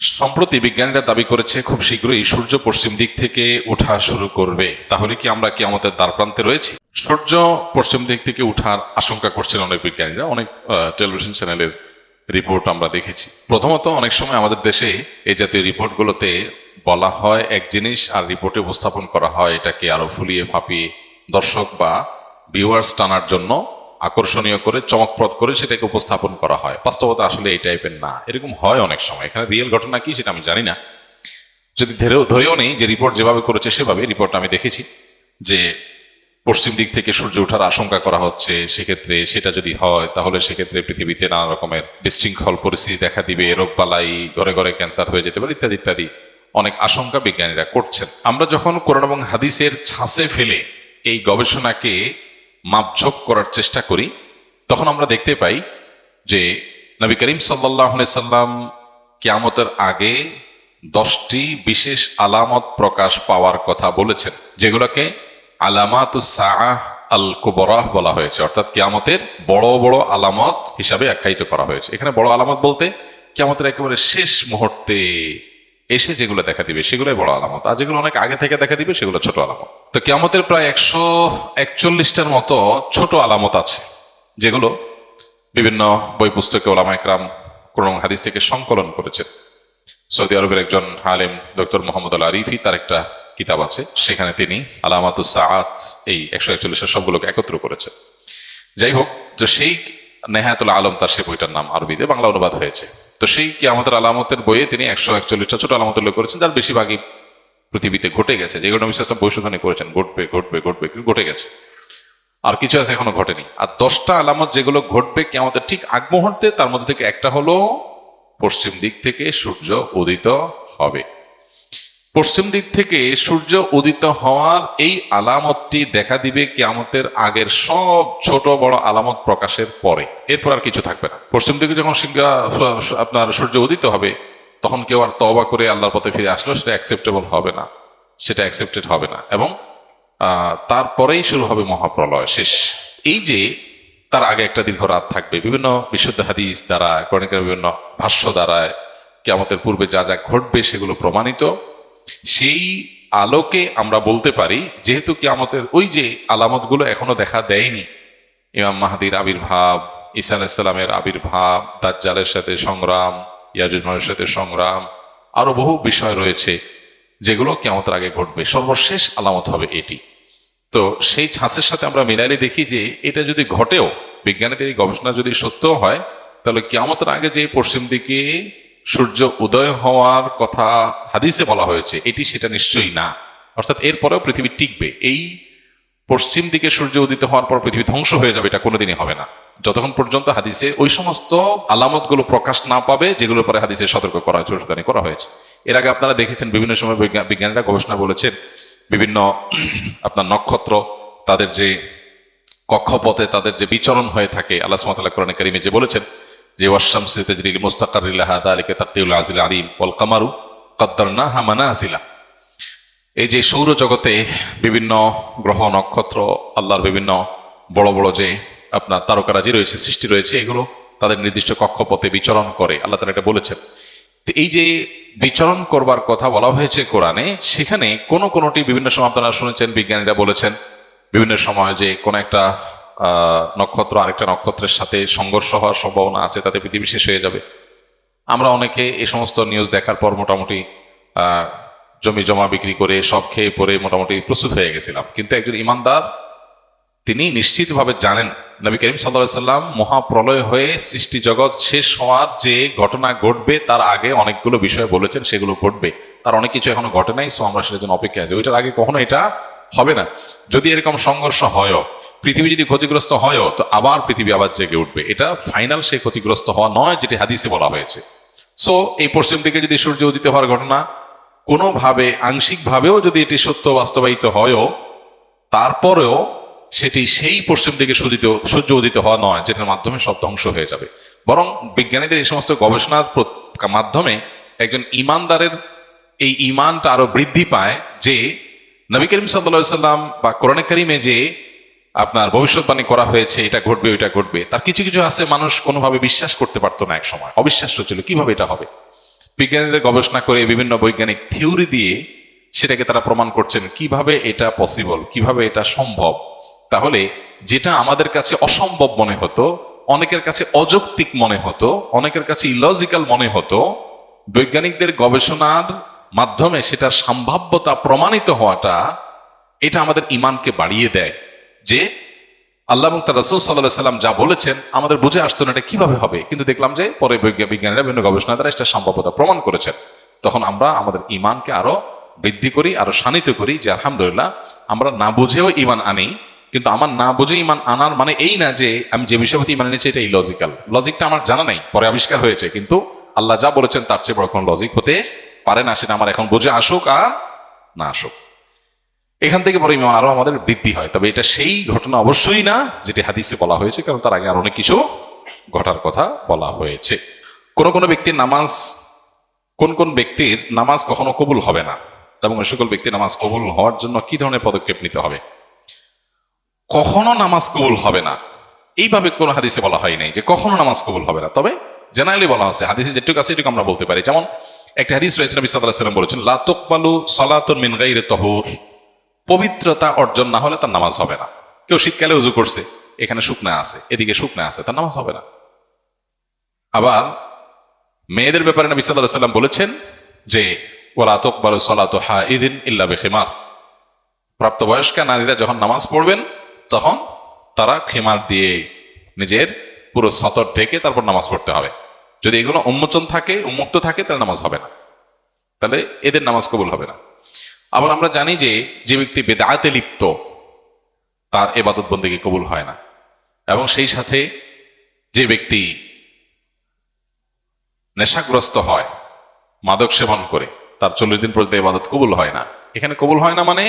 সম্প্রতি বিজ্ঞানীরা দাবি করেছে খুব শীঘ্রই সূর্য পশ্চিম দিক থেকে ওঠা শুরু করবে। তাহলে কি আমরা কি আমাদের দ্বার প্রান্তে রয়েছি? সূর্য পশ্চিম দিক থেকে উঠার আশঙ্কা করছেন অনেক বিজ্ঞানীরা, অনেক টেলিভিশন চ্যানেলের রিপোর্ট আমরা দেখেছি। প্রথমত অনেক সময় আমাদের দেশে এই জাতীয় রিপোর্টগুলোতে বলা হয় এক জিনিস আর রিপোর্টে উপস্থাপন করা হয় এটাকে আরও ফুলিয়ে ফাঁপিয়ে। দর্শক বা ভিউয়ার্স টানার জন্য আকর্ষণীয় করে, চমকপ্রদ করে সেটাকে উপস্থাপন করা হয়। বাস্তবতা আসলে এই টাইপের না। এরকম হয় অনেক সময়। এখানে রিয়েল ঘটনা কি সেটা আমি জানি না। যদি ধরেও ধরেও নেই যে রিপোর্ট যেভাবে করেছে সেভাবে রিপোর্ট আমি দেখেছি যে পশ্চিম দিক থেকে সূর্য ওঠার আশঙ্কা করা হচ্ছে। সেক্ষেত্রে সেটা যদি হয়, তাহলে সেক্ষেত্রে পৃথিবীতে নানা রকমের বিশৃঙ্খল পরিস্থিতি দেখা দিবে, রোগবালাই, ঘরে ঘরে ক্যান্সার হয়ে যেতে পারে ইত্যাদি ইত্যাদি। অনেক আশঙ্কা বিজ্ঞানীরা করছেন। আমরা যখন কোরআন এবং হাদিসের ছাঁচে ফেলে এই গবেষণাকে মাপঝোপ করার চেষ্টা করি, তখন আমরা দেখতে পাই যে নবী করিম সাল্লাহ সাল্লাম কিয়ামতের আগে দশটি বিশেষ আলামত প্রকাশ পাওয়ার কথা বলেছেন, যেগুলোকে আলামাত আল কুবরাহ বলা হয়েছে। অর্থাৎ কিয়ামতের বড় বড় আলামত হিসাবে আখ্যায়িত করা হয়েছে। এখানে বড় আলামত বলতে কিয়ামতের একেবারে শেষ মুহূর্তে এসে যেগুলো দেখা দিবে, সেগুলোই বড় আলামত। আর যেগুলো অনেক আগে থেকে দেখা দিবে, সেগুলো ছোট আলামত। তো কিয়ামতের প্রায় একশো একচল্লিশটার মতো ছোট আলামত আছে, যেগুলো বিভিন্ন বই পুস্তকে ওলামা একরাম হাদিস থেকে সংকলন করেছেন সৌদি আরবের একজন হালেম ডক্টর মোহাম্মদ আল আরিফি, তার একটা কিতাব আছে, সেখানে তিনি আলামাতু সাআত, এই একশো একচল্লিশের সবগুলোকে একত্র করেছেন। যাই হোক, তো সেই নেহায়াতুল আলম তার সে বইটার নাম আরবিতে বাংলা অনুবাদ হয়েছে। তো সেই কি আমাদের আলামতের বইয়ে তিনি একশো একচল্লিশটা ছোট আলামত উল্লেখ করেছেন, যার বেশিরভাগই পৃথিবীতে ঘটে গেছে। যেগুলো বিশ্বাস বৈশোধনী করেছেন, ঘটবে ঘটবে ঘটবে, কিন্তু ঘটে গেছে। আর কিছু আছে এখনও ঘটেনি। আর দশটা আলামত যেগুলো ঘটবে কি আমাদের ঠিক আগ মুহূর্তে, তার মধ্যে থেকে একটা হলো পশ্চিম দিক থেকে সূর্য উদিত হবে। পশ্চিম দিক থেকে সূর্য উদিত হওয়ার এই আলামতটি দেখা দিবে কিয়ামতের আগের সব ছোট বড় আলামত প্রকাশের পরে। এরপর আর কিছু থাকবে না। পশ্চিম দিকে যখন সিংহা- আপনার সূর্য উদিত হবে, তখন কেউ আর তবা করে আল্লাহর পথে ফিরে আসলো, সেটা অ্যাকসেপ্টেবল হবে না। সেটা অ্যাকসেপ্টেড হবে না। এবং তারপরেই শুরু হবে মহাপ্রলয় শেষ। এই যে, তার আগে একটা দীর্ঘ রাত থাকবে। বিভিন্ন বিশুদ্ধ হাদিস দ্বারা কর্ণিকের বিভিন্ন ভাষ্য দ্বারায় কেমতের পূর্বে যা যা ঘটবে সেগুলো প্রমাণিত। সেই আলোকে আমরা বলতে পারি, যেহেতু কিয়ামতের ওই যে আলামতগুলো এখনও দেখা দেয়নি, ইমাম মাহাদির আবির্ভাব, ঈসা আলাইসাল্লামের আবির্ভাব, দাজ্জালের সাথে সংগ্রাম ইয়াজুজমানের সাথে সংগ্রাম, আরও বহু বিষয় রয়েছে যেগুলো কেমতের আগে ঘটবে। সর্বশেষ আলামত হবে এটি। তো সেই ছাঁচের সাথে আমরা মিলাইলে দেখি যে এটা যদি ঘটেও, বিজ্ঞানীদের এই গবেষণা যদি সত্য হয়, তাহলে কেমতের আগে যে পশ্চিম দিকে সূর্য উদয় হওয়ার কথা হাদিসে বলা হয়েছে, এটি সেটা নিশ্চয়ই না। অর্থাৎ এরপরেও পৃথিবী টিকবে। এই পশ্চিম দিকে সূর্য উদিত হওয়ার পর পৃথিবী ধ্বংস হয়ে যাবে, এটা কোনোদিনই হবে না। যতক্ষণ পর্যন্ত হাদিসে ওই সমস্ত আলামতগুলো প্রকাশ না পাবে যেগুলো পরে হাদিসে সতর্ক করা হয়েছে করা হয়েছে। এর আগে আপনারা দেখেছেন, বিভিন্ন সময় বিজ্ঞা- বিজ্ঞানীরা গবেষণা বলেছেন, বিভিন্ন আপনার নক্ষত্র, তাদের যে কক্ষপথে তাদের যে বিচরণ হয়ে থাকে, আল্লাহ সুবহানাহু কোরআন কারিমে যে বলেছেন যে ওয়াশামসি তাজরিল মুস্তাকারিল্লাহা কদ্দারনাহা মানাসিলা। এই যে সৌর জগতে বিভিন্ন গ্রহ, নক্ষত্র, আল্লাহর বিভিন্ন বড় বড় যে আপনার তারকারাজি রয়েছে, সৃষ্টি রয়েছে, এগুলো তাদের নির্দিষ্ট কক্ষপথে বিচরণ করে, আল্লাহ তারা এটা বলেছেন। তো এই যে বিচরণ করবার কথা বলা হয়েছে কোরআনে, সেখানে কোন কোনটি বিভিন্ন সময় আপনারা শুনেছেন, বিজ্ঞানীরা বলেছেন, বিভিন্ন সময় যে কোন একটা নক্ষত্র, আরেকটা নক্ষত্রের সাথে সংঘর্ষ হওয়ার সম্ভাবনা আছে, তাতে পৃথিবী শেষ হয়ে যাবে। আমরা অনেকে এই সমস্ত নিউজ দেখার পর মোটামুটি জমি জমা বিক্রি করে, সব খেয়ে পরে মোটামুটি প্রস্তুত হয়ে গেছিলাম। কিন্তু একজন ইমানদার, তিনি নিশ্চিতভাবে জানেন, নবী করিম সাল্লাহ সাল্লাম মহাপ্রলয় হয়ে সৃষ্টি জগৎ শেষ হওয়ার যে ঘটনা ঘটবে, তার আগে অনেকগুলো বিষয় বলেছেন, সেগুলো ঘটবে। তার অনেক কিছু এখনও ঘটে নাই সো আমরা সেটার জন্য অপেক্ষা আছি। ওইটার আগে কখনো এটা হবে না। যদি এরকম সংঘর্ষ হয়ও পৃথিবী যদি ক্ষতিগ্রস্ত হয়ও, তো আবার পৃথিবী আবার জেগে উঠবে। এটা ফাইনাল সে ক্ষতিগ্রস্ত হওয়া নয়, যেটি হাদিসে বলা হয়েছে। সো এই পশ্চিম দিকে যদি সূর্য উদিত হওয়ার ঘটনা, কোনোভাবে, আংশিকভাবেও যদি এটি সত্য বাস্তবায়িত হয়ও, তারপরেও সেটি সেই পশ্চিম দিকে সূর্যিত সূর্য উদিত হওয়া নয়, যেটার মাধ্যমে সব ধ্বংস হয়ে যাবে। বরং বিজ্ঞানীদের এই সমস্ত গবেষণার মাধ্যমে একজন ইমানদারের এই ইমানটা আরও বৃদ্ধি পায় যে, নবী করিম সাল্লা সাল্লাম বা কোরআন করিমে যে আপনার ভবিষ্যৎবাণী করা হয়েছে, এটা ঘটবে, ওইটা ঘটবে। তার কিছু কিছু আছে মানুষ কোনোভাবে বিশ্বাস করতে পারতো না এক সময় অবিশ্বাস্য ছিল, কীভাবে এটা হবে? বিজ্ঞানীরা গবেষণা করে বিভিন্ন বৈজ্ঞানিক থিওরি দিয়ে সেটাকে তারা প্রমাণ করছেন, কীভাবে এটা পসিবল কীভাবে এটা সম্ভব? তাহলে যেটা আমাদের কাছে অসম্ভব মনে হতো, অনেকের কাছে অযৌক্তিক মনে হতো, অনেকের কাছে ইলজিক্যাল মনে হতো, বৈজ্ঞানিকদের গবেষণার মাধ্যমে সেটার সম্ভাব্যতা প্রমাণিত হওয়াটা এটা আমাদের ইমানকে বাড়িয়ে দেয়। যে আল্লাহ এবং তার রসুল সাল্লাহ সাল্লাম যা বলেছেন, আমাদের বুঝে আসতো না এটা কীভাবে হবে। কিন্তু দেখলাম যে পরে বৈজ্ঞা- বিজ্ঞানীরা, বিভিন্ন গবেষণা দ্বারা এটা সম্ভাব্যতা প্রমাণ করেছেন। তখন আমরা আমাদের ইমানকে আরও বৃদ্ধি করি, আরও শানিত করি যে আলহামদুলিল্লাহ আমরা না বুঝেও ইমান আনি, কিন্তু আমার না বুঝে ইমান আনার মানে এই না যে আমি যে বিষয় প্রতি ইমান এনেছি এটা এই ইলজিক্যাল লজিকটা আমার জানা নাই, পরে আবিষ্কার হয়েছে, কিন্তু আল্লাহ যা বলেছেন তার চেয়ে বড় কোনো লজিক হতে পারে না, সেটা আমার এখন বুঝে আসুক আর না আসুক। এখান থেকে পরে ইমান আরও আমাদের বৃদ্ধি হয়। তবে এটা সেই ঘটনা অবশ্যই না, যেটি হাদিসে বলা হয়েছে, কারণ তার আগে আর অনেক কিছু ঘটার কথা বলা হয়েছে। কোন কোন ব্যক্তির নামাজ, কোন কোন ব্যক্তির নামাজ কখনো কবুল হবে না, এবং সকল ব্যক্তির নামাজ কবুল হওয়ার জন্য কি ধরনের পদক্ষেপ নিতে হবে? কখনো নামাজ কবুল হবে না। এইভাবে কোন হাদিসে বলা হয় নাই যে কখনো নামাজ কবুল হবে না। তবে জেনারেলি বলা আছে, হাদিসে যেটুকু আছে এটুকু আমরা বলতে পারি। যেমন, একটা হাদিস রয়েছে, নবী আলাইহি সাল্লাম বলেছেন, লা তুকবালু সালাতুন মিন তাহুর। পবিত্রতা অর্জন না হলে তার নামাজ হবে না। কেউ শীতকালে উজু করছে, এখানে শুকনা আছে, এদিকে শুকনা আছে, তার নামাজ হবে না। আবার মেয়েদের ব্যাপারে নবী আলাইহি সাল্লাম বলেছেন যে ওলা তোকবালু সালাতু হাইদিন ইল্লা বিখিমার। প্রাপ্তবয়স্কা নারীরা যখন নামাজ পড়বেন, তখন তারা খেমার দিয়ে নিজের পুরো সতর ঢেকে তারপর নামাজ পড়তে হবে। যদি এগুলো উন্মোচন থাকে, উন্মুক্ত থাকে, তাহলে নামাজ হবে না। তাহলে এদের নামাজ কবুল হবে না। আবার আমরা জানি যে যে ব্যক্তি বেদাতে লিপ্ত, তার এবাদত বন্দিকে কবুল হয় না। এবং সেই সাথে যে ব্যক্তি নেশাগ্রস্ত হয়, মাদক সেবন করে, তার চল্লিশ দিন পর্যন্ত এবাদত কবুল হয় না। এখানে কবুল হয় না মানে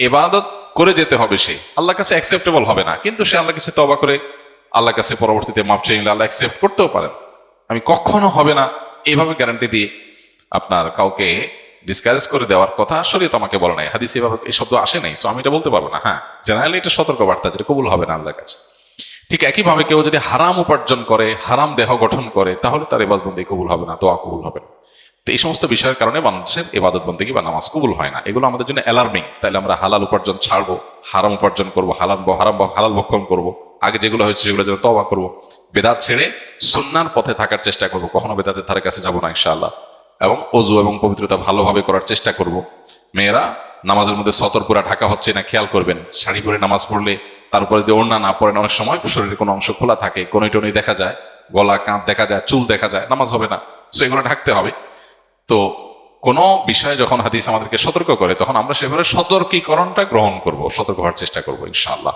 এবাদত করে যেতে হবে সে। আল্লাহর কাছে অ্যাকসেপ্টেবল হবে না, কিন্তু সে আল্লাহর কাছে তবা করে আল্লাহর কাছে পরবর্তীতে মাপ চাইলে আল্লাহ অ্যাকসেপ্ট করতেও পারেন। আমি কখনো হবে না এইভাবে গ্যারান্টি দিয়ে আপনার কাউকে ডিসকারেজ করে দেওয়ার কথা আসলে তো আমাকে বলে নাই। হাদিস এভাবে এই শব্দ আসে নাই সো আমি এটা বলতে পারব না। হ্যাঁ জেনারেলি এটা সতর্ক বার্তা যেটা কবুল হবে না আল্লাহর কাছে। ঠিক একইভাবে কেউ যদি হারাম উপার্জন করে, হারাম দেহ গঠন করে, তাহলে তার এবাদত বন্দী কবুল হবে না, দোয়া কবুল হবে না। তো এই সমস্ত বিষয়ের কারণে মানুষের এবাদত বন্দী বা নামাজ কবুল হয় না। এগুলো আমাদের জন্য অ্যালার্মিং তাহলে আমরা হালাল উপার্জন ছাড়বো, হারাম উপার্জন করব, হালাল হারাম হালাল ভক্ষণ করব, আগে যেগুলো হয়েছে সেগুলো যেন তবা করব। বেদাত ছেড়ে সুন্নার পথে থাকার চেষ্টা করব। কখনো বেদাতের ধারে কাছে যাব না, ইনশাআল্লাহ। এবং অজু এবং পবিত্রতা ভালোভাবে করার চেষ্টা করব। মেয়েরা, নামাজের মধ্যে সতর পুরা ঢাকা হচ্ছে না, খেয়াল করবেন। শাড়ি পরে নামাজ পড়লে তারপরে যদি ওড়না না পড়েন অনেক সময় শরীরের কোনো অংশ খোলা থাকে কোনো টনি দেখা যায়, গলা, কাঁধ দেখা যায়, চুল দেখা যায়, নামাজ হবে না। সো এগুলো ঢাকতে হবে। তো, কোনো বিষয়ে যখন হাদিস আমাদেরকে সতর্ক করে, তখন আমরা সেভাবে সতর্কীকরণটা গ্রহণ করব, সতর্ক হওয়ার চেষ্টা করব, ইনশাআল্লাহ।